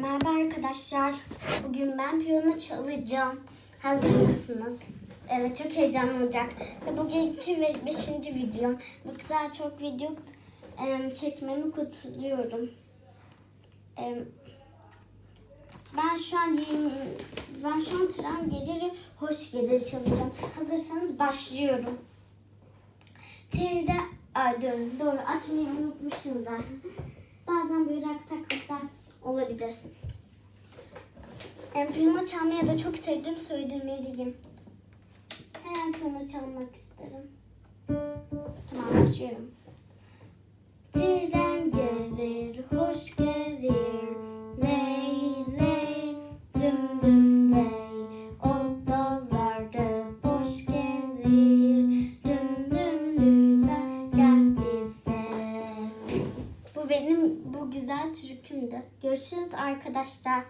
Merhaba arkadaşlar. Bugün ben piyano çalacağım. Hazır mısınız? Evet çok heyecanlı olacak. Ve bugünkü ve beşinci videom. Bu kadar çok video em, çekmemi kutluyorum. Ben şu an ben şu an tren gelir, hoş gelir çalacağım. Hazırsanız başlıyorum. Tren, ay dur, doğru açmayı unutmuşum da. Bazen böyle aksaklıklar olabilir. Em, piyano çalmayı da çok sevdim söylemeliyim. Hemen piyano çalmak isterim. Tamam başlıyorum. Benim bu güzel türkümdü. Görüşürüz arkadaşlar.